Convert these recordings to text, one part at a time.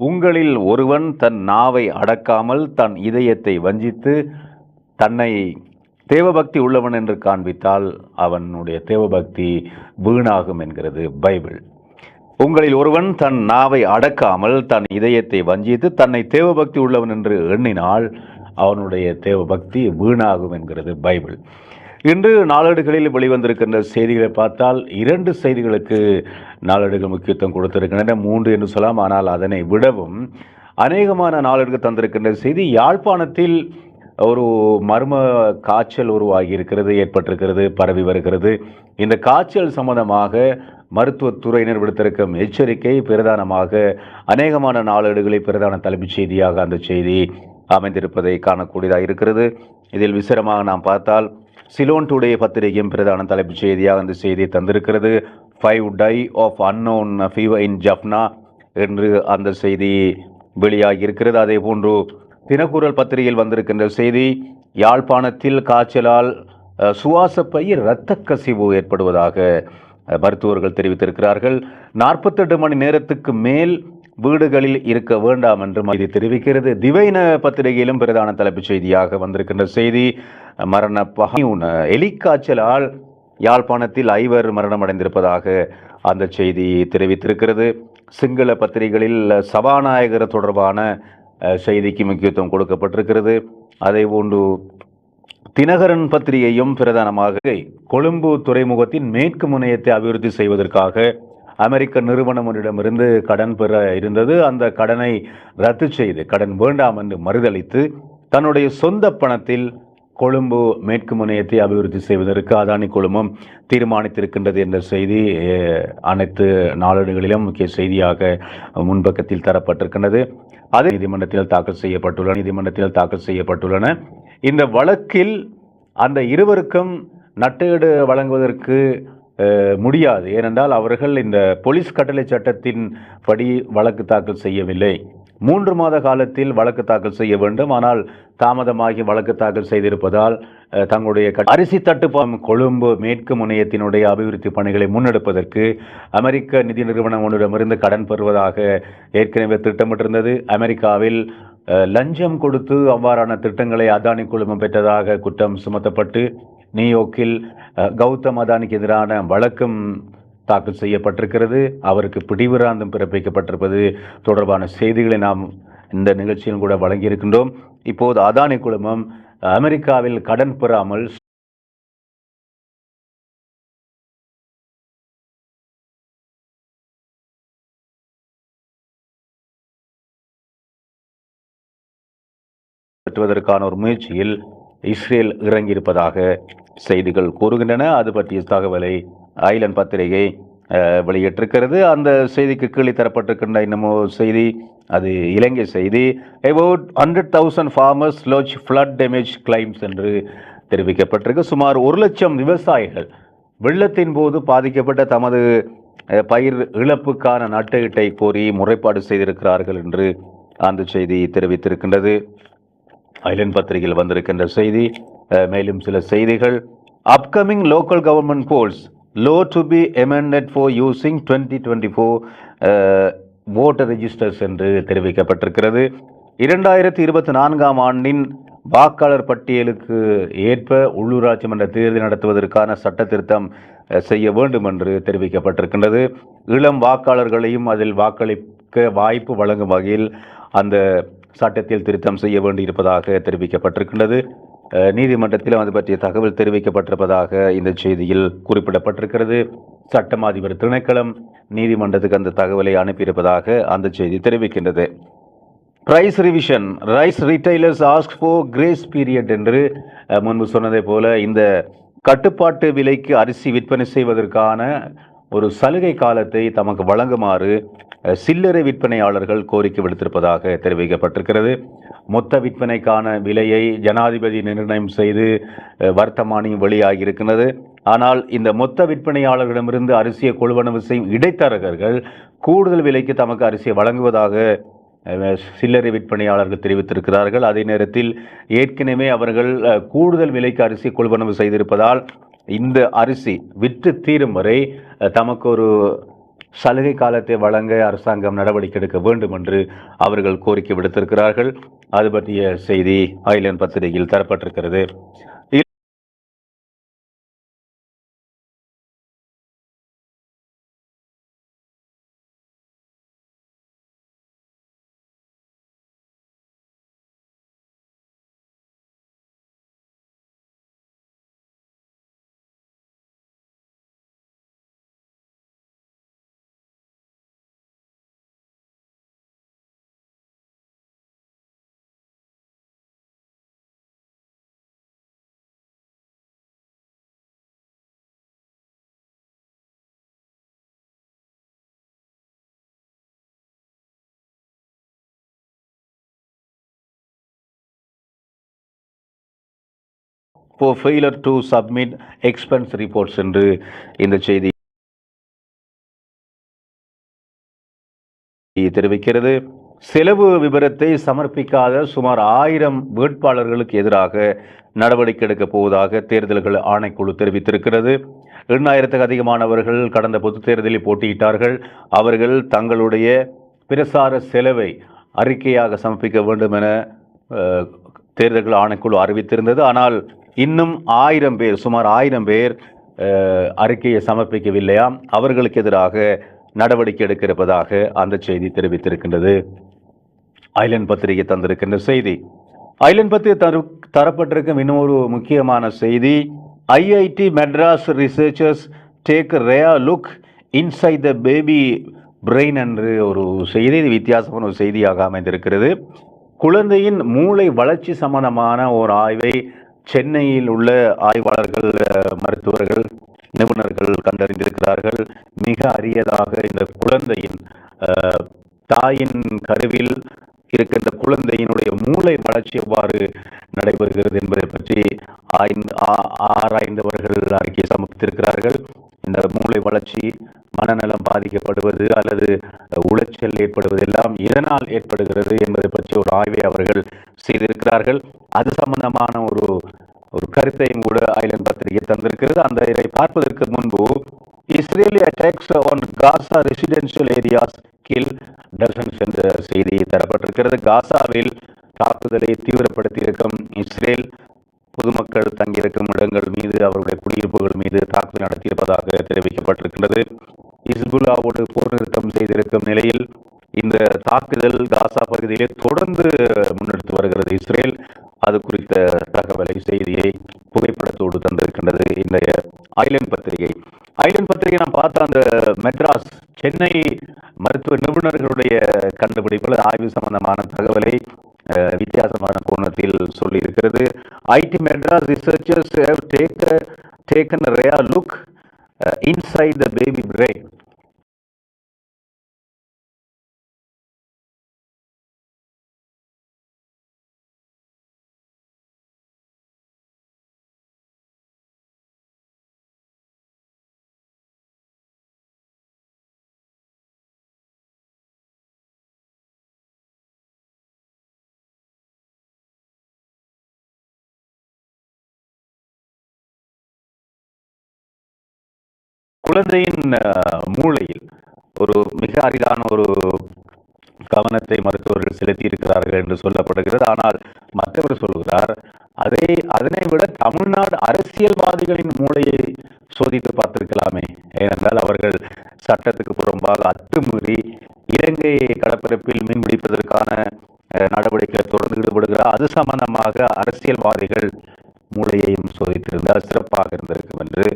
உங்களில் ஒருவன் தன் நாவை அடக்காமல் தன் இதயத்தை வஞ்சித்து தன்னை தேவபக்தி உள்ளவன் என்று காண்பித்தால் அவனுடைய தேவபக்தி வீணாகும் என்கிறது பைபிள். உங்களில் ஒருவன் தன் நாவை அடக்காமல் தன் இதயத்தை வஞ்சித்து தன்னை தேவபக்தி உள்ளவன் என்று எண்ணினால் அவனுடைய தேவபக்தி வீணாகும் என்கிறது பைபிள். இன்று நாளேடுகளில் வெளிவந்திருக்கின்ற செய்திகளை பார்த்தால் இரண்டு செய்திகளுக்கு நாளேடுகள் முக்கியத்துவம் கொடுத்திருக்கின்றன. மூன்று என்று சொல்லலாம். ஆனால் அதனை விடவும் அநேகமான நாளேடுகள் தந்திருக்கின்ற செய்தி யாழ்ப்பாணத்தில் ஒரு மர்ம காய்ச்சல் உருவாகி இருக்கிறது ஏற்பட்டிருக்கிறது பரவி வருகிறது. இந்த காய்ச்சல் சம்பந்தமாக மருத்துவத்துறையினர் விடுத்திருக்கும் எச்சரிக்கை பிரதானமாக அநேகமான நாளேடுகளில் பிரதான தலைப்புச் செய்தியாக அந்த செய்தி அமைந்திருப்பதை காணக்கூடியதாக இருக்கிறது. இதில் விசரமாக நாம் பார்த்தால் சிலோன் டுடே பத்திரிகையும் பிரதான தலைப்புச் செய்தியாக அந்த செய்தியை தந்திருக்கிறது. Five die of unknown fever in Jaffna என்று அந்த செய்தி வெளியாகி இருக்கிறது அதே போன்று தினக்குரல் பத்திரிகையில் வந்திருக்கின்ற செய்தி யாழ்ப்பாணத்தில் காய்ச்சலால் அஹ், சுவாசப்பை இரத்த கசிவு ஏற்படுவதாக மருத்துவர்கள் தெரிவித்திருக்கிறார்கள். நாற்பத்தெட்டு மணி நேரத்துக்கு மேல் வீடுகளில் இருக்க வேண்டாம் என்றும் இது தெரிவிக்கிறது. திவைன பத்திரிகையிலும் பிரதான தலைப்புச் செய்தியாக வந்திருக்கின்ற செய்தி மரண பகையுன எலிக்காய்ச்சலால் யாழ்ப்பாணத்தில் ஐவர் மரணமடைந்திருப்பதாக அந்த செய்தி தெரிவித்திருக்கிறது. சிங்கள பத்திரிகைகளில் சபாநாயகர் தொடர்பான செய்திக்கு முக்கியத்துவம் கொடுக்கப்பட்டிருக்கிறது. அதே போன்று தினகரன் பத்திரிகையும் பிரதானமாக கொழும்பு துறைமுகத்தின் மேற்கு முனையத்தை அபிவிருத்தி செய்வதற்காக அமெரிக்க நிறுவனம் ஒன்றிடமிருந்து கடன் பெற இருந்தது. அந்த கடனை ரத்து செய்து கடன் வேண்டாம் என்று மறுதளித்து தன்னுடைய சொந்த பணத்தில் கொழும்பு மேற்கு முனையத்தை அபிவிருத்தி செய்வதற்கு அதானி குழுமம் தீர்மானித்திருக்கின்றது என்ற செய்தி அனைத்து நாளேடுகளிலும் முக்கிய செய்தியாக முன்பக்கத்தில் தரப்பட்டிருக்கின்றது. அது நீதிமன்றத்தில் தாக்கல் செய்யப்பட்டுள்ளன நீதிமன்றத்தில் தாக்கல் செய்யப்பட்டுள்ளன. இந்த வழக்கில் அந்த இருவருக்கும் நட்டஈடு வழங்குவதற்கு முடியாது. ஏனென்றால் அவர்கள் இந்த போலீஸ் கட்டளை சட்டத்தின் படி வழக்கு தாக்கல் செய்யவில்லை. மூன்று மாத காலத்தில் வழக்கு தாக்கல் செய்ய வேண்டும். ஆனால் தாமதமாகி வழக்கு தாக்கல் செய்திருப்பதால் தங்களுடைய அரிசி தட்டுப்பாம் கொழும்பு மேற்கு முனையத்தினுடைய அபிவிருத்தி பணிகளை முன்னெடுப்பதற்கு அமெரிக்க நிதி நிறுவனம் ஒன்றிடமிருந்து கடன் பெறுவதாக ஏற்கனவே திட்டமிட்டிருந்தது. அமெரிக்காவில் லஞ்சம் கொடுத்து அவ்வாறான திட்டங்களை அதானி குழுமம் பெற்றதாக குற்றம் சுமத்தப்பட்டு நியூயோர்க்கில் கௌதம் அதானிக்கு எதிரான வழக்கும் தாக்கல் செய்யப்பட்டிருக்கிறது. அவருக்கு பிடிவிராந்தம் பிறப்பிக்கப்பட்டிருப்பது தொடர்பான செய்திகளை நாம் இந்த நிகழ்ச்சியில் கூட வழங்கியிருக்கின்றோம். இப்போது அதானி குழுமம் அமெரிக்காவில் கடன் பெறாமல் பெற்றுவதற்கான ஒரு முயற்சியில் இஸ்ரேல் இறங்கியிருப்பதாக செய்திகள் கூறுகின்றன. அது பற்றிய தகவலை ஐலண்ட் பத்திரிகை வெளியிட்டிருக்கிறது. அந்த செய்திக்கு கீழே தரப்பட்டிருக்கின்ற இன்னமும் செய்தி அது இலங்கை செய்தி. About hundred thousand farmers lose flood damage claims என்று தெரிவிக்கப்பட்டிருக்கு. சுமார் ஒரு லட்சம் விவசாயிகள் வெள்ளத்தின் போது பாதிக்கப்பட்ட தமது பயிர் இழப்புக்கான நட்டீட்டை கோரி முறைப்பாடு செய்திருக்கிறார்கள் என்று அந்த செய்தி தெரிவித்திருக்கின்றது. ஐலண்ட் பத்திரிகையில் வந்திருக்கின்ற செய்தி மேலும் சில செய்திகள். Upcoming local government polls law to be amended for using twenty twenty four voter registers என்று தெரிவிக்கப்பட்டிருக்கிறது. இரண்டாயிரத்தி இருபத்தி நான்காம் ஆண்டின் வாக்காளர் பட்டியலுக்கு ஏற்ப உள்ளூராட்சி மன்ற தேர்தல் நடத்துவதற்கான சட்ட திருத்தம் செய்ய வேண்டும் என்று தெரிவிக்கப்பட்டிருக்கின்றது. இளம் வாக்காளர்களையும் அதில் வாக்களிக்க வாய்ப்பு வழங்கும் வகையில் அந்த சட்டத்தில் திருத்தம் செய்ய வேண்டியிருப்பதாக தெரிவிக்கப்பட்டிருக்கின்றது. நீதிமன்றத்திலும் அது பற்றிய தகவல் தெரிவிக்கப்பட்டிருப்பதாக இந்த செய்தியில் குறிப்பிடப்பட்டிருக்கிறது. சட்டம் அதிபர் திணைக்களம் நீதிமன்றத்துக்கு அந்த தகவலை அனுப்பியிருப்பதாக அந்த செய்தி தெரிவிக்கின்றது. Price revision rise retailers ask for grace period என்று முன்பு சொன்னதை போல இந்த கட்டுப்பாட்டு விலைக்கு அரிசி விற்பனை செய்வதற்கான ஒரு சலுகை காலத்தை தமக்கு வழங்குமாறு சில்லறை விற்பனையாளர்கள் கோரிக்கை விடுத்திருப்பதாக தெரிவிக்கப்பட்டிருக்கிறது. மொத்த விற்பனைக்கான விலையை ஜனாதிபதி நிர்ணயம் செய்து வர்த்தமானியும் வெளியாகியிருக்கிறது. ஆனால் இந்த மொத்த விற்பனையாளர்களிடமிருந்து அரிசியை கொள்வனவு செய்யும் இடைத்தரகர்கள் கூடுதல் விலைக்கு தமக்கு அரிசியை வழங்குவதாக சில்லறை விற்பனையாளர்கள் தெரிவித்திருக்கிறார்கள். அதே நேரத்தில் ஏற்கனவே அவர்கள் கூடுதல் விலைக்கு அரிசி கொள்வனவு செய்திருப்பதால் இந்த அரிசி விற்று தீரும் வரை தமக்கு ஒரு சலுகை காலத்தை வழங்க அரசாங்கம் நடவடிக்கை எடுக்க வேண்டும் என்று அவர்கள் கோரிக்கை விடுத்திருக்கிறார்கள். அது பற்றிய செய்தி ஐலண்ட் பத்திரிகையில் தரப்பட்டிருக்கிறது. For failure to submit expense reports என்று இந்த செய்தி தெரிவிக்கிறது. செலவு விவரத்தை சமர்ப்பிக்காத சுமார் ஆயிரம் வேட்பாளர்களுக்கு எதிராக நடவடிக்கை எடுக்கப் போவதாக தேர்தல்கள் ஆணைக்குழு தெரிவித்திருக்கிறது. எண்ணாயிரத்துக்கு அதிகமானவர்கள் கடந்த பொதுத் தேர்தலில் போட்டியிட்டார்கள். அவர்கள் தங்களுடைய பிரசார செலவை அறிக்கையாக சமர்ப்பிக்க வேண்டும் என தேர்தல்கள் ஆணைக்குழு அறிவித்திருந்தது. ஆனால் இன்னும் ஆயிரம் பேர் சுமார் ஆயிரம் பேர் அறிக்கையை சமர்ப்பிக்கவில்லையாம் அவர்களுக்கு எதிராக நடவடிக்கை எடுக்க இருப்பதாக அந்த செய்தி தெரிவித்திருக்கின்றது. ஐலண்ட் பத்திரிகை தந்திருக்கின்ற செய்தி. ஐலண்ட் பத்திரிகை தரு தரப்பட்டிருக்கும் இன்னொரு முக்கியமான செய்தி. IIT Madras researchers take rare look inside the baby brain என்று ஒரு செய்தி வித்தியாசமான ஒரு செய்தியாக அமைந்திருக்கிறது. குழந்தையின் மூளை வளர்ச்சி சம்பந்தமான ஒரு ஆய்வை சென்னையில் உள்ள ஆய்வாளர்கள் மருத்துவர்கள் நிபுணர்கள் கண்டறிந்திருக்கிறார்கள். மிக அரியதாக இந்த குழந்தையின் தாயின் கருவில் இருக்கின்ற குழந்தையினுடைய மூளை வளர்ச்சி எவ்வாறு நடைபெறுகிறது என்பதை பற்றி ஆய்ந்து ஆ- ஆராய்ந்தவர்கள் அறிக்கை சமர்ப்பித்திருக்கிறார்கள். இந்த மூளை வளர்ச்சி மனநலம் பாதிக்கப்படுவது அல்லது உளைச்சல் ஏற்படுவதெல்லாம் இதனால் ஏற்படுகிறது என்பதை பற்றி ஒரு ஆய்வை அவர்கள் செய்திருக்கிறார்கள். அது சம்பந்தமான ஒரு ஒரு கருத்தையும் கூட ஐலன் பத்திரிகை தந்திருக்கிறது. அந்த இதை பார்ப்பதற்கு முன்பு Israeli attacks on Gaza residential areas kill dozens என்ற செய்தி தரப்பட்டிருக்கிறது. காசாவில் தாக்குதலை தீவிரப்படுத்தியிருக்கும் இஸ்ரேல் பொதுமக்கள் தங்கியிருக்கும் இடங்கள் மீது அவருடைய குடியிருப்புகள் மீது தாக்குதல் நடத்தியிருப்பதாக தெரிவிக்கப்பட்டிருக்கிறது இஸ்புல்லாவோடு போர் நிறுத்தம் செய்திருக்கும் நிலையில் இந்த தாக்குதல் காசா பகுதியிலே தொடர்ந்து முன்னெடுத்து வருகிறது. இஸ்ரேல் அது குறித்த தகவலை செய்தியை புகைப்படத்தோடு தந்திருக்கின்றது. இன்றைய ஐலண்ட் பத்திரிகை. ஐலண்ட் பத்திரிகை நான் பார்த்த அந்த மெட்ராஸ் சென்னை மருத்துவ நிபுணர்களுடைய கண்டுபிடிப்பில் ஆய்வு சம்பந்தமான தகவலை வித்தியாசமான கோணத்தில் சொல்லியிருக்கிறது. IT Madras researchers take taken rare look inside the baby brain குழந்தையின் மூளையில் ஒரு மிக அரிதான ஒரு கவனத்தை மருத்துவர்கள் செலுத்தி இருக்கிறார்கள் என்று சொல்லப்படுகிறது. ஆனால் மற்றவர் சொல்கிறார் அதை அதனை விட தமிழ்நாடு அரசியல்வாதிகளின் மூளையை சோதித்து பார்த்திருக்கலாமே. ஏனென்றால் அவர்கள் சட்டத்துக்கு புறம்பாக அத்துமீறி இலங்கை கடற்பரப்பில் மீன்பிடிப்பதற்கான நடவடிக்கை தொடர்ந்து ஈடுபடுகிறார். அது சம்பந்தமாக அரசியல்வாதிகள் மூளையையும் சோதித்திருந்தால் சிறப்பாக இருந்திருக்கும் என்று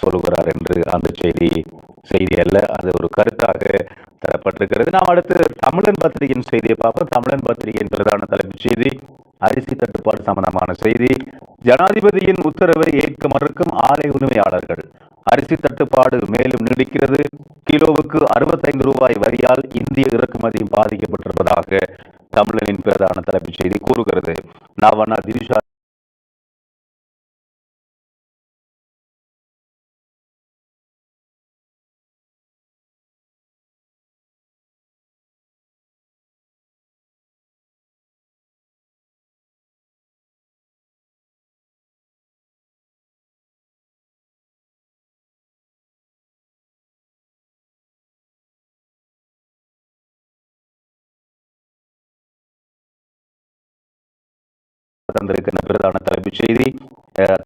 சொல்லுகிறார் என்று அந்த செய்தி செய்தி அல்ல. அது ஒரு கருத்தாக தரப்பட்டிருக்கிறது. நாம் அடுத்து தமிழன் பத்திரிகையின் செய்தியை பார்ப்போம். தமிழன் பத்திரிகையின் பிரதான தலைப்புச் செய்தி. அரிசி தட்டுப்பாடு சம்பந்தமான செய்தி. ஜனாதிபதியின் உத்தரவை ஏற்க மறுக்கும் ஆலை உரிமையாளர்கள். அரிசி தட்டுப்பாடு மேலும் நீடிக்கிறது. கிலோவுக்கு அறுபத்தைந்து ரூபாய் வரியால் இந்திய இறக்குமதியும் பாதிக்கப்பட்டிருப்பதாக தமிழனின் பிரதான தலைப்புச் செய்தி கூறுகிறது. நாவனா திரிஷா தந்திருக்கின்ற பிரதான தலைப்புச் செய்தி.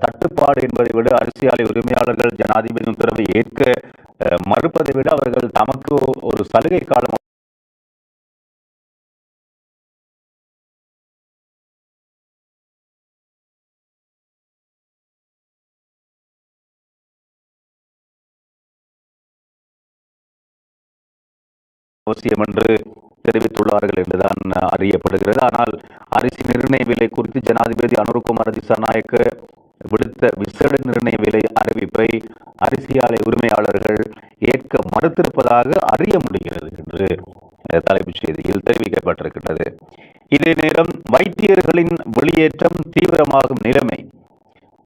தட்டுப்பாடு என்பதை விட அரிசி ஆலை உரிமையாளர்கள் ஜனாதிபதி உத்தரவை ஏற்க அஹ், மறுப்பதை விட அவர்கள் தமக்கு ஒரு சலுகை காலம் அவசியம் என்று தெரிவித்துள்ளார்கள் என்றுதான் அறியப்படுகிறது. ஆனால் அரிசி நிர்ணய விலை குறித்து ஜனாதிபதி அனுர்குமார் திசாநாயக்க விடுத்த விசேட நிர்ணய விலை அறிவிப்பை அரிசி ஆலை உரிமையாளர்கள் ஏற்க மறுத்திருப்பதாக அறிய முடிகிறது என்று தலைப்புச் செய்தியில் தெரிவிக்கப்பட்டிருக்கின்றது. இதே நேரம் வைத்தியர்களின் வெளியேற்றம் தீவிரமாகும் நிலைமை.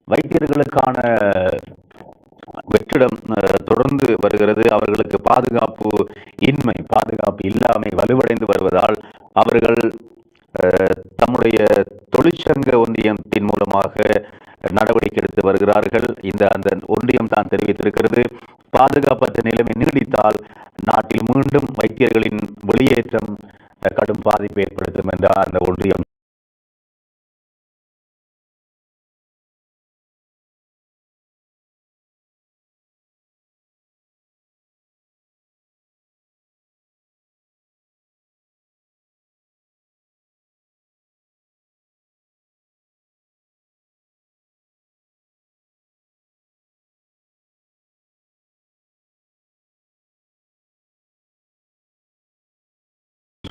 வைத்தியர்களுக்கான வெற்றிடம் தொடர்ந்து வருகிறது. அவர்களுக்கு பாதுகாப்பு இன்மை பாதுகாப்பு இல்லாமை வலுவடைந்து வருவதால் அவர்கள் தம்முடைய தொழிற்சங்க ஒன்றியத்தின் மூலமாக நடவடிக்கை எடுத்து வருகிறார்கள். இந்த அந்த ஒன்றியம் தான் தெரிவித்திருக்கிறது. பாதுகாப்பற்ற நிலைமை நீடித்தால் நாட்டில் மீண்டும் வைத்தியர்களின் வெளியேற்றம் கடும் பாதிப்பை ஏற்படுத்தும் என்றார் அந்த ஒன்றியம்.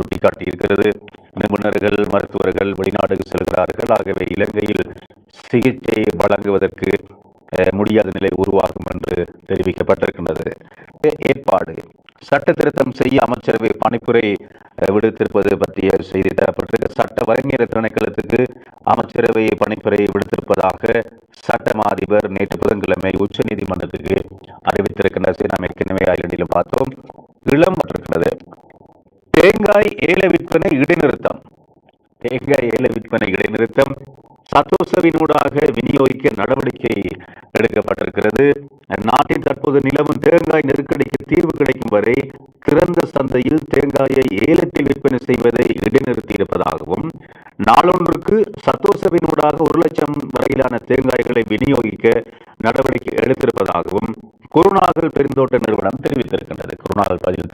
சுட்டிக்காட்டியிருக்கிறது. நிபுணர்கள் மருத்துவர்கள் வெளிநாடுக்கு செல்கிறார்கள். ஆகவே இலங்கையில் சிகிச்சை வழங்குவதற்கு முடியாத நிலை உருவாகும் என்று தெரிவிக்கப்பட்டிருக்கின்றது. ஏற்பாடு. சட்ட திருத்தம் செய்ய அமைச்சரவை பணிப்புரை விடுத்திருப்பது பற்றிய செய்தி தரப்பட்டிருக்க. சட்ட வரைஞர் திணைக்களத்துக்கு அமைச்சரவை பணிப்புரை விடுத்திருப்பதாக சட்டமா அதிபர் நேற்று புதன்கிழமை உச்சநீதிமன்றத்துக்கு அறிவித்திருக்கின்ற நாம் ஏற்கனவே ஐலண்டிலும் பார்த்தோம். இளம் இருக்கிறது தேங்காய் ஏல விற்பனை இடைநிறுத்தம். தேங்காய் ஏல விற்பனை இடைநிறுத்தம். சத்தோசவினூடாக விநியோகிக்க நடவடிக்கை எடுக்கப்பட்டிருக்கிறது. நாட்டின் தற்போது நிலவும் தேங்காய் நெருக்கடிக்கு தீர்வு கிடைக்கும் வரை திறந்த சந்தையில் தேங்காயை ஏலத்தில் விற்பனை செய்வதை இடைநிறுத்தி இருப்பதாகவும் நாளொன்றுக்கு சத்தோசவினூடாக ஒரு லட்சம் வரையிலான தேங்காய்களை விநியோகிக்க நடவடிக்கை எடுத்திருப்பதாகவும் குருநாகல் பெருந்தோட்ட நிறுவனம் தெரிவித்திருக்கின்றது. குருநாகல் பகுதியில்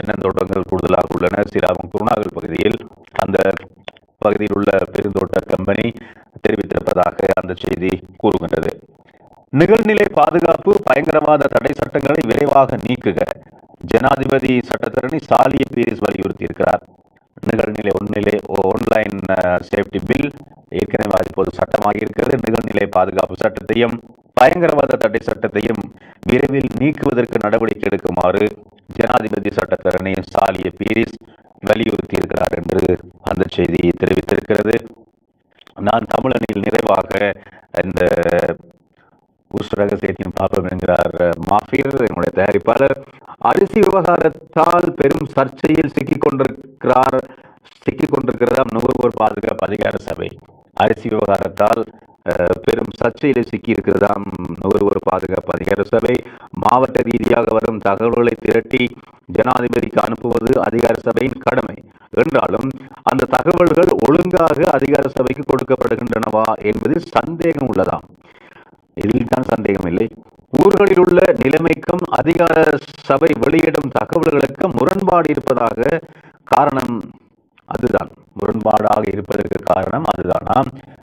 தென்னந்தோட்டங்கள் கூடுதலாக உள்ளன. சிராமம் குருநாகல் பகுதியில் அந்த பகுதியில் உள்ள பெருந்தோட்ட கம்பெனி தெரிவித்திருப்பதாக அந்த செய்தி கூறுகின்றது. நிகழ்நிலை பாதுகாப்பு பயங்கரவாத தடை சட்டங்களை விரைவாக நீக்குக. ஜனாதிபதி சட்டத்தரணி சாலிய பீரிஸ் வலியுறுத்தியிருக்கிறார். நிகழ்நிலை ஒன்னிலை ஒன்லைன் சேஃப்டி பில் ஏற்கனவே அது இப்போது சட்டமாக இருக்கிறது. நிகழ்நிலை பாதுகாப்பு சட்டத்தையும் பயங்கரவாத தடை சட்டத்தையும் விரைவில் நீக்குவதற்கு நடவடிக்கை எடுக்குமாறு ஜனாதிபதி சட்டத்தரணி சாலிய பீரிஸ் வலியுறுத்தியிருக்கிறார் என்று அந்த செய்தி தெரிவித்திருக்கிறது. நான் தமிழனில் நிறைவாக இந்த உஸ் ரகசியத்தின் பார்ப்போம் என்கிறார் மாஃபியர் என்னுடைய தயாரிப்பாளர். அரிசி விவகாரத்தால் பெரும் சர்ச்சையில் சிக்கிக் கொண்டிருக்கிறார் சிக்கிக் கொண்டிருக்கிறதாம் நுகர்வோர் பாதுகாப்பு அதிகார சபை. அரிசி விவகாரத்தால் பெரும் சர்ச்சையில் சிக்கி இருக்கிறதாம் நுகர்வோர் பாதுகாப்பு அதிகார சபை. மாவட்ட ரீதியாக வரும் தகவல்களை திரட்டி ஜனாதிபதிக்கு அனுப்புவது அதிகார சபையின் கடமை. என்றாலும் அந்த தகவல்கள் ஒழுங்காக அதிகார சபைக்கு கொடுக்கப்படுகின்றனவா என்பது சந்தேகம் உள்ளதாம். இதில் தான் சந்தேகம் இல்லை. ஊர்களில் உள்ள நிலைமைக்கும் அதிகார சபை வெளியிடும் தகவல்களுக்கு முரண்பாடு இருப்பதாக காரணம் அதுதான். முரண்பாடாக இருப்பதற்கு காரணம் அதுதானா.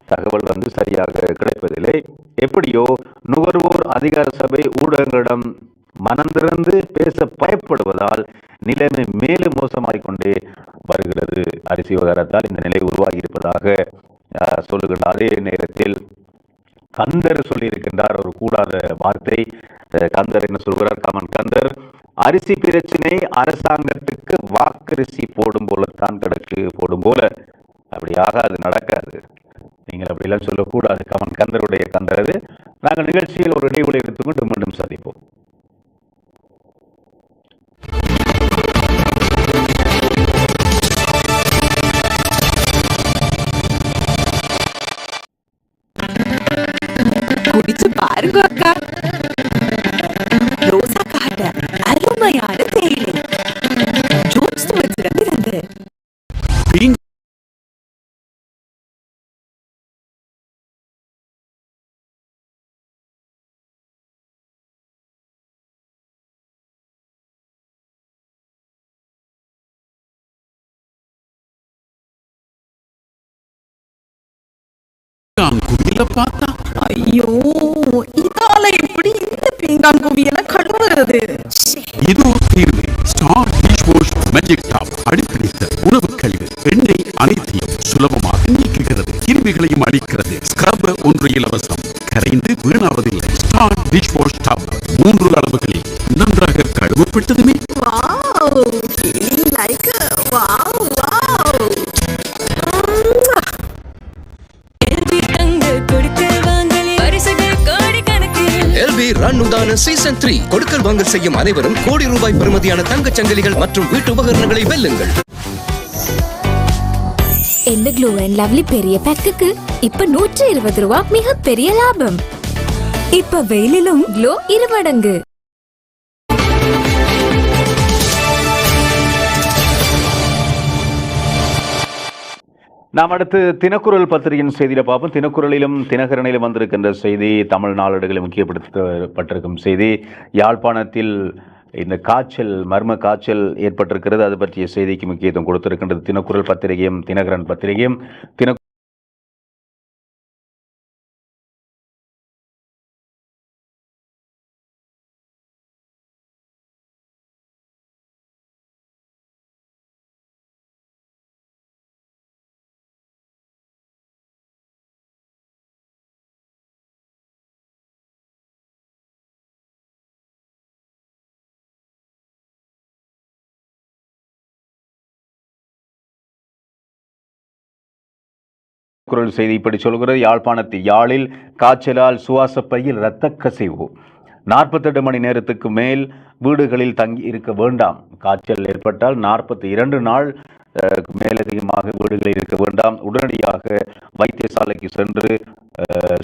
தகவல் வந்து சரியாக கிடைப்பதில்லை. எப்படியோ நுகர்வோர் அதிகார சபை ஊடகங்களிடம் மனந்திறந்து பேச பயப்படுவதால் நிலைமை மேலும் மோசமாகிக் கொண்டே வருகிறது. அரிசி விவகாரத்தால் இந்த நிலை உருவாகி இருப்பதாக அஹ், சொல்லுகின்ற அதே நேரத்தில் கந்தர் சொல்லியிருக்கின்றார். ஒரு கூடாத வார்த்தை. கந்தர் என்ன சொல்கிறார்? கமன் கந்தர் அரிசி பிரச்சனை அரசாங்கத்துக்கு வாக்கரிசி போடும் போலத்தான் கிடக்கு போடும் போல. அப்படியாக அது நடக்காது. நீங்கள் அப்படிலாம் சொல்லக்கூடாது. கமன் கந்தருடைய கந்தரது நாங்கள் நிகழ்ச்சியில் ஒரு இடைவெளி எடுத்துக்கொண்டு மீண்டும் சந்திப்போம். குடிச்சு பாருங்க அக்கா. ரோசா காட்ட. っている上司ともやつダメなんでビン కుదిలపాత అయ్యో இது ஒரு தீர்வு star dish wash magic top அடிப்பிடித்த உணவு கழிவு எண்ணெய் அனைத்தையும் சுலபமாக நீக்குகிறது கிருமிகளையும் அடிக்கிறது ஸ்கிரப் ஒன்று இலவசம். கரைந்து வீணாவதில்லை. ஸ்டார் டிஷ் வாஷ் டாப் மூன்று அளவுகளில் நன்றாக கழுவப்பட்டதுமே. ரன் சீசன் த்ரீ கொடுக்கல் வாங்கல் செய்யும் அனைவரும் கோடி ரூபாய் பெறுமதியான தங்கச் சங்கிலிகள் மற்றும் வீட்டு உபகரணங்களை வெல்லுங்கள். எந்த க்ளூ அண்ட் லவ்லி பெரிய பேக்குக்கு இப்ப நூற்றி இருபது ரூபா மிக பெரிய லாபம். இப்ப வெயிலிலும் க்ளோ இருமடங்கு. நாம் அடுத்து தினக்குரல் பத்திரிகையின் செய்தியில் பார்ப்போம். தினக்குரலிலும் தினகரனிலும் வந்திருக்கின்ற செய்தி தமிழ் நாளேடுகளில் முக்கியப்படுத்தப்பட்டிருக்கும் செய்தி. யாழ்ப்பாணத்தில் இந்த காய்ச்சல் மர்ம காய்ச்சல் ஏற்பட்டிருக்கிறது. அது பற்றிய செய்திக்கு முக்கியத்துவம் கொடுத்திருக்கின்றது. தினக்குரல் பத்திரிகையும் தினகரன் பத்திரிகையும். தின குரல் செய்தி இப்படி சொல்கிறது. யாழ்ப்பாணத்து யாழில் காய்ச்சலால் சுவாச பையில் இரத்த கசிவு. நாற்பத்தெட்டு மணி நேரத்துக்கு மேல் வீடுகளில் தங்கி இருக்க வேண்டாம். காய்ச்சல் ஏற்பட்டால் நாற்பத்தி இரண்டு நாள் மேலதிகமாக வீடுகளில் இருக்க வேண்டாம். உடனடியாக வைத்தியசாலைக்கு சென்று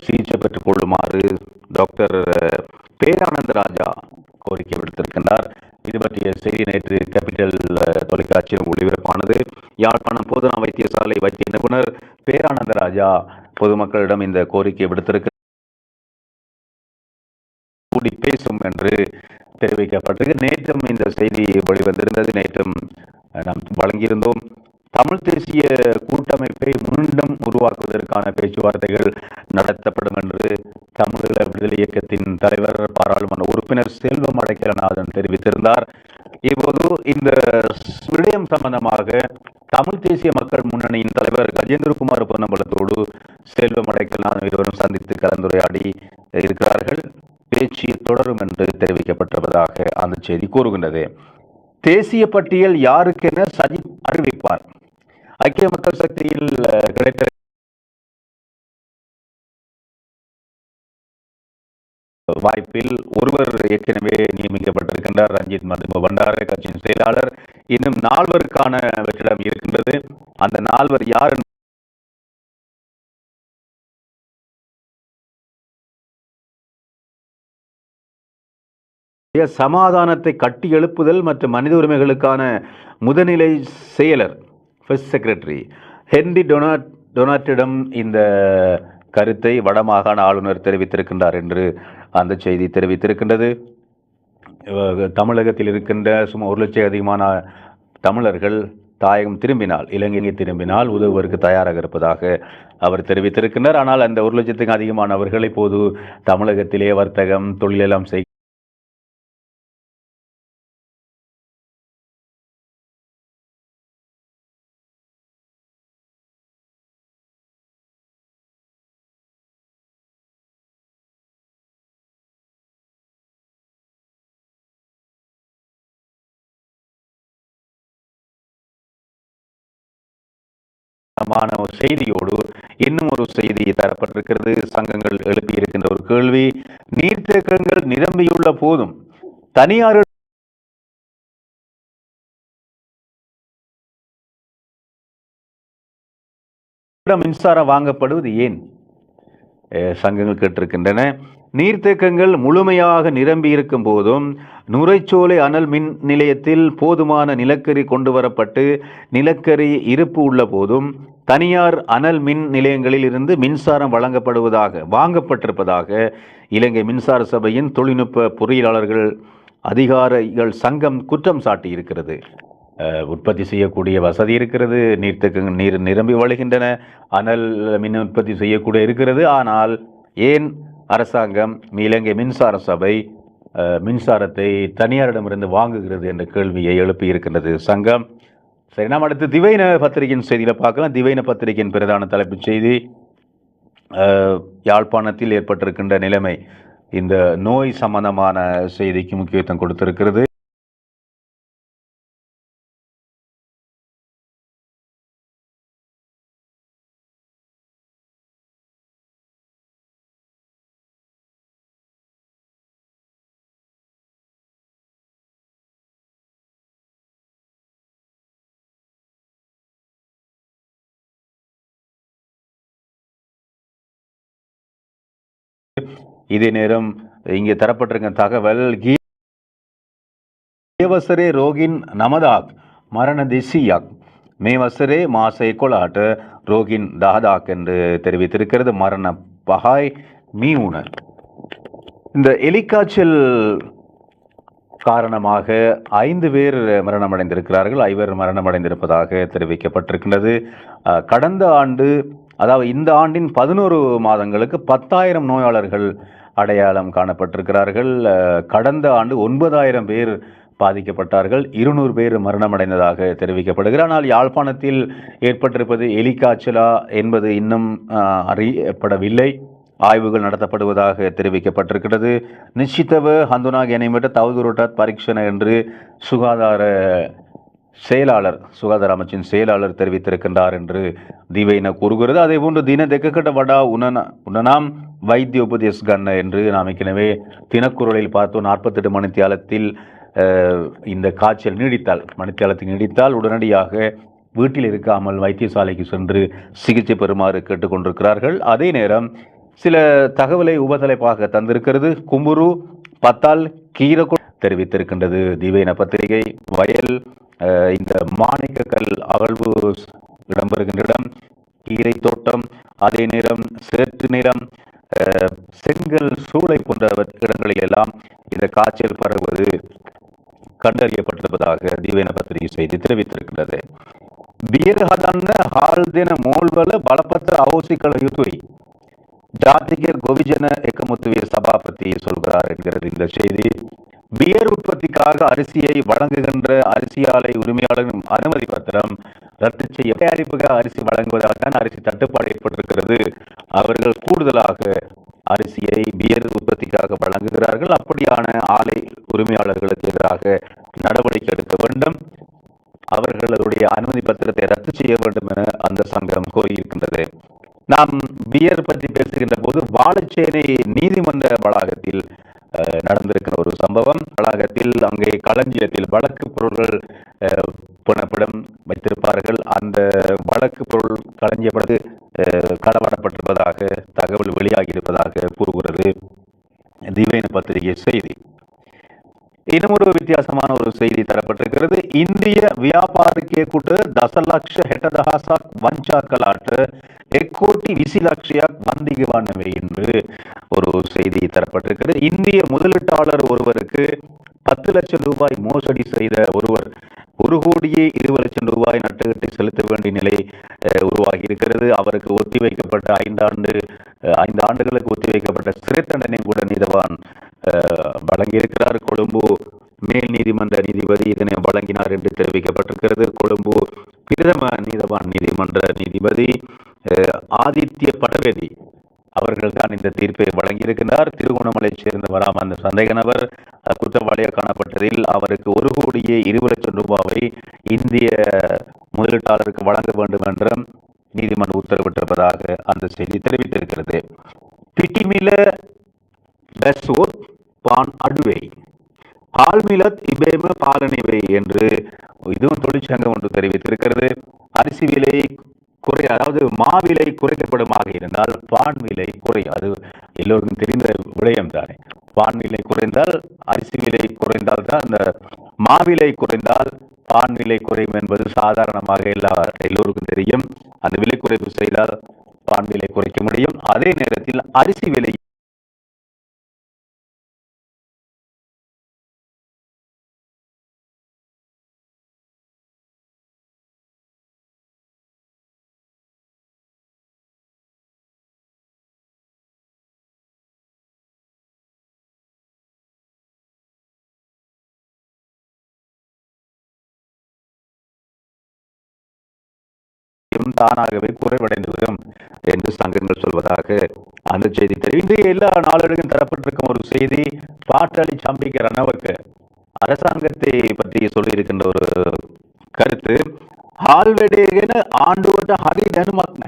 சிகிச்சை பெற்றுக் கொள்ளுமாறு டாக்டர் பேரானந்த ராஜா கோரிக்கை விடுத்திருக்கின்றார். இது பற்றிய செய்தி நேற்று கேபிட்டல் தொலைக்காட்சியில் ஒளிபரப்பானது. யாழ்ப்பாணம் போதனா வைத்தியசாலை வைத்திய நிபுணர் பேரானந்த ராஜா பொதுமக்களிடம் இந்த கோரிக்கை விடுத்திருக்க கூடி பேசும் என்று தெரிவிக்கப்பட்டிருக்கு. நேற்றும் இந்த செய்தி வெளிவந்திருந்தது. நேற்றும் நாம் வழங்கியிருந்தோம். தமிழ் தேசிய கூட்டமைப்பை மீண்டும் உருவாக்குவதற்கான பேச்சுவார்த்தைகள் நடத்தப்படும் என்று தமிழீழ விடுதலை இயக்கத்தின் தலைவர் பாராளுமன்ற உறுப்பினர் செல்வம் அடைக்கலநாதன் தெரிவித்திருந்தார். இப்போது இந்த விடயம் சம்பந்தமாக தமிழ் தேசிய மக்கள் முன்னணியின் தலைவர் கஜேந்திரகுமார் பொன்னம்பலத்தோடு செல்வம் அடைக்கலநாதன் இருவரும் சந்தித்து கலந்துரையாடி இருக்கிறார்கள். பேச்சு தொடரும் என்று தெரிவிக்கப்பட்டிருப்பதாக அந்த செய்தி கூறுகின்றது. தேசிய பட்டியல் யாருக்கென சஜித் அறிவிப்பார்? ஐக்கிய மக்கள் சக்தியில் கிடைத்த வாய்ப்பில் ஒருவர் ஏற்கனவே நியமிக்கப்பட்டிருக்கின்றார் ரஞ்சித் மதும பண்டார கட்சியின் செயலாளர். இன்னும் நால்வருக்கான வெற்றிடம் இருக்கின்றது. அந்த நால்வர் யார் சமாதானத்தை கட்டி எழுப்புதல் மற்றும் மனித உரிமைகளுக்கான முதநிலை செயலர் ஃபர்ஸ்ட் செக்ரட்டரி ஹென்ரி டொனாட் டொனாட்டிடம் இந்த கருத்தை வடமாகாண ஆளுநர் தெரிவித்திருக்கின்றார் என்று அந்த செய்தி தெரிவித்திருக்கின்றது. தமிழகத்தில் இருக்கின்ற சுமார் ஒரு லட்சம் அதிகமான தமிழர்கள் தாயகம் திரும்பினால் இலங்கைக்கு திரும்பினால் உதவுவதற்கு தயாராக இருப்பதாக அவர் தெரிவித்திருக்கின்றார். ஆனால் அந்த ஒரு லட்சத்துக்கும் அதிகமானவர்கள் இப்போது தமிழகத்திலே வர்த்தகம் தொழிலெல்லாம் செய் மான ஒரு செய்தியோடு இன்னும் ஒரு செய்தி தரப்பட்டிருக்கிறது. சங்கங்கள் எழுப்பியிருக்கின்ற ஒரு கேள்வி நீர்த்தேக்கங்கள் நிரம்பியுள்ள போதும். தனியார் மின்சாரம் வாங்கப்படுவது ஏன்? சங்கங்கள் கேட்டிருக்கின்றன. நீர்த்தேக்கங்கள் முழுமையாக நிரம்பியிருக்கும் போதும் நுரைச்சோலை அனல் மின் நிலையத்தில் போதுமான நிலக்கரி கொண்டு வரப்பட்டு நிலக்கரி இருப்பு உள்ள போதும் தனியார் அனல் மின் நிலையங்களில் இருந்து மின்சாரம் வழங்கப்படுவதாக வாங்கப்பட்டிருப்பதாக இலங்கை மின்சார சபையின் தொழில்நுட்ப பொறியியலாளர்கள் அதிகாரிகள் சங்கம் குற்றம் சாட்டியிருக்கிறது. உற்பத்தி செய்யக்கூடிய வசதி இருக்கிறது நீர்த்தக்க நீர் நிரம்பி வழிகின்றன அனல் மின் உற்பத்தி செய்யக்கூடிய இருக்கிறது. ஆனால் ஏன் அரசாங்கம் இலங்கை மின்சார சபை மின்சாரத்தை தனியாரிடமிருந்து வாங்குகிறது என்ற கேள்வியை எழுப்பியிருக்கின்றது சங்கம். சரி நாம் அடுத்து திவைன பத்திரிகையின் செய்தியில் பார்க்கலாம். திவைன பத்திரிகையின் பிரதான தலைப்புச் செய்தி யாழ்ப்பாணத்தில் ஏற்பட்டிருக்கின்ற நிலைமை. இந்த நோய் சம்பந்தமான செய்திக்கு முக்கியத்துவம் கொடுத்திருக்கிறது. இதே நேரம் இங்கே தரப்பட்டிருக்க தகவல் ගියවසරේ රෝගින් නමදක් මරණ දෙසීයක් මේ වසරේ මාස එකොලාට ரோகின் தாதாக் என்று தெரிவித்திருக்கிறது மரண பகாய் மீவுன இந்த எலிக்காய்ச்சல் காரணமாக ஐந்து பேர் மரணமடைந்திருக்கிறார்கள் ஐவர் மரணமடைந்திருப்பதாக தெரிவிக்கப்பட்டிருக்கின்றது அஹ், கடந்த ஆண்டு அதாவது இந்த ஆண்டின் பதினோரு மாதங்களுக்கு பத்தாயிரம் நோயாளர்கள் அடையாளம் காணப்பட்டிருக்கிறார்கள். கடந்த ஆண்டு ஒன்பதாயிரம் பேர் பாதிக்கப்பட்டார்கள். இருநூறு பேர் மரணமடைந்ததாக தெரிவிக்கப்படுகிறது. ஆனால் யாழ்ப்பாணத்தில் ஏற்பட்டிருப்பது எலிக்காய்ச்சலா என்பது இன்னும் அறியப்படவில்லை. ஆய்வுகள் நடத்தப்படுவதாக தெரிவிக்கப்பட்டிருக்கிறது. நிச்சித்தவ ஹந்துனா கெனிமிட்ட தவதுருட்டாத் பரீட்சண என்று சுகாதார செயலாளர் சுகாதார அமைச்சின் செயலாளர் தெரிவித்திருக்கின்றார் என்று திவைன கூறுகிறது. அதே போன்று தின தெக்கக்கட்ட வடா உன உணனாம் வைத்திய உபதேஷ் கண்ண என்று நாம் ஏற்கனவே தினக்குரலில் பார்த்தோம். நாற்பத்தெட்டு மணித்தியாலத்தில் இந்த காய்ச்சல் நீடித்தால் மணித்தியாலத்தில் நீடித்தால் உடனடியாக வீட்டில் இருக்காமல் வைத்தியசாலைக்கு சென்று சிகிச்சை பெறுமாறு கேட்டுக்கொண்டிருக்கிறார்கள். அதே நேரம் சில தகவலை உபதலைப்பாக தந்திருக்கிறது. கும்புரு பத்தால் கீரகோ தெரிவித்திருக்கின்றது. திவேன பத்திரிகை வயல் இந்த மாணிக்கக்கல் அகழ்வு இடம்பெறுகின்ற இடம் கீரை தோட்டம் அதே நேரம் சேற்று நிலம் செங்கல் சூளை போன்ற இடங்களில் எல்லாம் இந்த காய்ச்சல் பரவுவது கண்டறியப்பட்டிருப்பதாக திவேன பத்திரிகை செய்தி தெரிவித்திருக்கின்றது. ಬೀರಹದನ್ನ ಹಾಲ್ದಿನ ಮೂಲ್ವಲ ಬಳಪತ್ರ ಔಸಿಕಳ ಯುತುಯಿ ಜಾತಿಗೆ ಗೋವಿಜನ ಏಕಮುತ್ತುವಿಯ ಸಭಾಪತಿ ಸೊಲ್ಗರಾರ್ ಎನ್கிறது இந்த செய்தி. பியர் உற்பத்திக்காக அரிசியை வழங்குகின்ற அரிசி ஆலை உரிமையாளரின் அனுமதி பத்திரம் ரத்து செய்ய தயாரிப்புக்காக அரிசி வழங்குவதால் தான் அரிசி தட்டுப்பாடு ஏற்பட்டிருக்கிறது. அவர்கள் கூடுதலாக அரிசியை பியர் உற்பத்திக்காக வழங்குகிறார்கள். அப்படியான ஆலை உரிமையாளர்களுக்கு எதிராக நடவடிக்கை எடுக்க வேண்டும். அவர்களுடைய அனுமதி பத்திரத்தை ரத்து செய்ய வேண்டும் என அந்த சங்கம் கோரியிருக்கின்றது. நாம் பியர் பற்றி பேசுகின்ற போது வாழைச்சேனை நீதிமன்ற வளாகத்தில் நடந்திருக்கிற ஒரு சம்பவம். வளாகத்தில் அங்கே களஞ்சியத்தில் வழக்கு பொருள்கள் அஹ், வைத்திருப்பார்கள். அந்த வழக்கு பொருள் களஞ்சியப்பட்டு களவாடப்பட்டிருப்பதாக தகவல் வெளியாகியிருப்பதாக கூறுகிறது. திவைன பத்திரிகை செய்தி. இன்னும் வித்தியாசமான ஒரு செய்தி தரப்பட்டிருக்கிறது. இந்திய வியாபாரிக்கே கூட்டு தசலட்ச ஹெட்டதஹாசாக் வஞ்சாக்கலாட்டு எக்கோட்டி விசிலட்சியாக் வந்திகுவானவை என்று ஒரு செய்தி தரப்பட்டிருக்கிறது. இந்திய முதலீட்டாளர் ஒருவருக்கு பத்து லட்சம் ரூபாய் மோசடி செய்த ஒருவர் ஒரு கோடியே இருபது லட்சம் ரூபாய் நட்டுக்கட்டை செலுத்த வேண்டிய நிலை உருவாகி இருக்கிறது அவருக்கு ஒத்திவைக்கப்பட்ட ஐந்தாண்டு ஐந்து ஆண்டுகளுக்கு ஒத்திவைக்கப்பட்ட சிறை தண்டனை கூட நீதவான் வழங்கியிருக்கிறார். கொழும்பு மேல் நீதிமன்ற நீதிபதி இதனை வழங்கினார் என்று தெரிவிக்கப்பட்டிருக்கிறது. கொழும்பு பிரதம நீதவான் நீதிமன்ற நீதிபதி ஆதித்ய படவேதி அவர்கள் தான் இந்த தீர்ப்பை வழங்கியிருக்கிறார். திருகோணமலையை சேர்ந்த வராம அந்த சந்தேக நபர் குற்றவாளியாக காணப்பட்டதில் அவருக்கு ஒரு கோடியே இருபது லட்சம் ரூபாவை இந்திய முதலீட்டாளருக்கு வழங்க வேண்டும் என்றும் நீதிமன்றம் உத்தரவிட்டிருப்பதாக அந்த செய்தி தெரிவித்திருக்கிறது. பிட்டிமில பெஸ்வோத் பான் அடுவை. பால்மிலத் இபேம பாலனிவை என்று இதுவும் தொழிற்சங்கம் ஒன்று தெரிவித்திருக்கிறது. அரிசி விலை குறை அதாவது மாவிலை குறைக்கப்படுமாக இருந்தால் பான் விலை குறையும் அது எல்லோருக்கும் தெரிந்த விடயம் தானே பான் விலை குறைந்தால் அரிசி விலை குறைந்தால் தான் அந்த மாவிலை குறைந்தால் பான் விலை குறையும் என்பது சாதாரணமாக எல்லா எல்லோருக்கும் தெரியும். அந்த விலை குறைப்பு செய்தால் பான் விலை குறைக்க முடியும். அதே நேரத்தில் அரிசி விலை சேவைகளும் தானாகவே குறைவடைந்துவிடும் என்று சங்கங்கள் சொல்வதாக அந்த செய்தி தெரிவித்து எல்லா நாளிலும் தரப்பட்டிருக்கும் ஒரு செய்தி பாட்டாளி சம்பிக்க ரணவக்க அரசாங்கத்தை பற்றி சொல்லியிருக்கின்ற ஒரு கருத்து ஹால்வெடேகன ஆண்டுவட்ட ஹரி தனுமக்ன.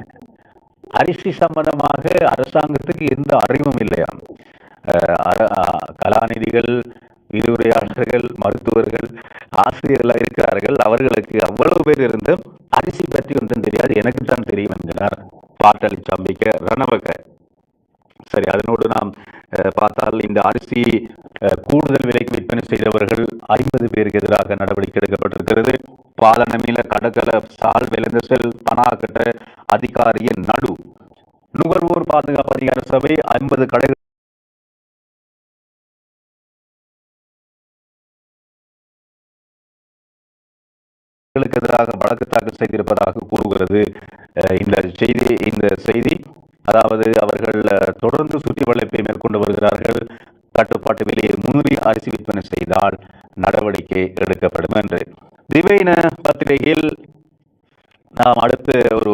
அரிசி சம்பந்தமாக அரசாங்கத்துக்கு எந்த அறிவும் இல்லையா கலாநிதிகள் விரிவுரையாளர்கள் மருத்துவர்கள் ஆசிரியர்களாக இருக்கிறார்கள். அவர்களுக்கு அவ்வளவு பேர் இருந்து அரிசி பற்றி ஒன்றும் தெரியாது. எனக்கு தான் தெரியும் என்கிறார் பாட்டாளி சாம்பிக்க ரணவக சரி அதனோடு நாம் பார்த்தால் இந்த அரிசி அஹ், கூடுதல் விலைக்கு விற்பனை செய்தவர்கள் ஐம்பது பேருக்கு எதிராக நடவடிக்கை எடுக்கப்பட்டிருக்கிறது. பாலனமில கடற்கல சால் விளைந்த செல் பணாக்கட்ட அதிகாரியின் நடு. நுகர்வோர் பாதுகாப்பு அதிகார சபை ஐம்பது கடைகள் களுக்கு எதிராக வழக்கு தாக்கல் செய்திருப்பதாக கூறுகிறது. இந்த செய்தி இந்த செய்தி அதாவது அவர்கள் தொடர்ந்து சுற்றி வளைப்பை மேற்கொண்டு வருகிறார்கள். கட்டுப்பாட்டு விலையை முன்னுரி அரிசி விற்பனை செய்தால் நடவடிக்கை எடுக்கப்படும் என்று. திவைன பத்திரிகையில் நாம் அடுத்த ஒரு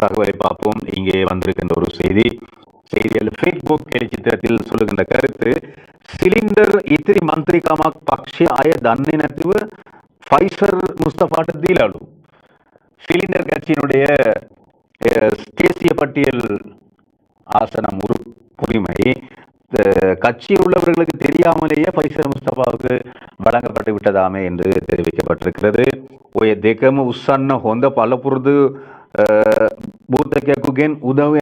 தகவலை பார்ப்போம். இங்கே வந்திருக்கின்ற ஒரு செய்தி. செய்தியில் ஃபேஸ்புக் கேலிச்சித்திரத்தில் சொல்லுகின்ற கருத்து சிலிண்டர் இத்திரி மந்திரிகமாக பக்ஷி ஆய தன்னினத்துவ ஃபைசர் முஸ்தபாட்ட தீலாலு சிலிண்டர் கட்சியினுடைய தேசிய பட்டியல் ஆசனம் உரு உரிமை கட்சி உள்ளவர்களுக்கு தெரியாமலேயே பைசர் முஸ்தபாவுக்கு வழங்கப்பட்டு விட்டதாமே என்று தெரிவிக்கப்பட்டிருக்கிறது. ஒய தேக்கம உசன்ன ஹொந்த பலபுரது பூத்தக்கேக்குகேன் உதவி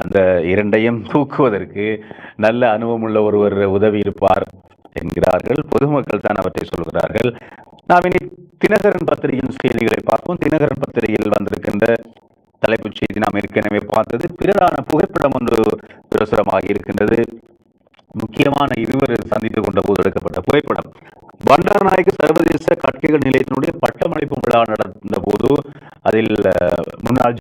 அந்த இரண்டையும் தூக்குவதற்கு நல்ல அனுபவம் உள்ள ஒருவர் உதவி இருப்பார் என்கிறார்கள். பொதுமக்கள் தான் அவற்றை சொல்கிறார்கள். நாம் இனி தினகரன் பத்திரிகையின் செய்திகளை பார்ப்போம். தினகரன் பத்திரிகையில் வந்திருக்கின்ற தலைப்புச் செய்தி நாம் ஏற்கனவே பார்த்தது. பிரதான புகைப்படம் ஒன்று பிரசுரமாக இருக்கின்றது. முக்கியமான இருவர் சந்தித்துக் கொண்ட போது எடுக்கப்பட்ட புகைப்படம். பண்டாரநாயக்க சர்வதேச கட்டிட நிலையத்தினுடைய பட்டமளிப்பு விழா நடந்த போது அதில் முன்னாள்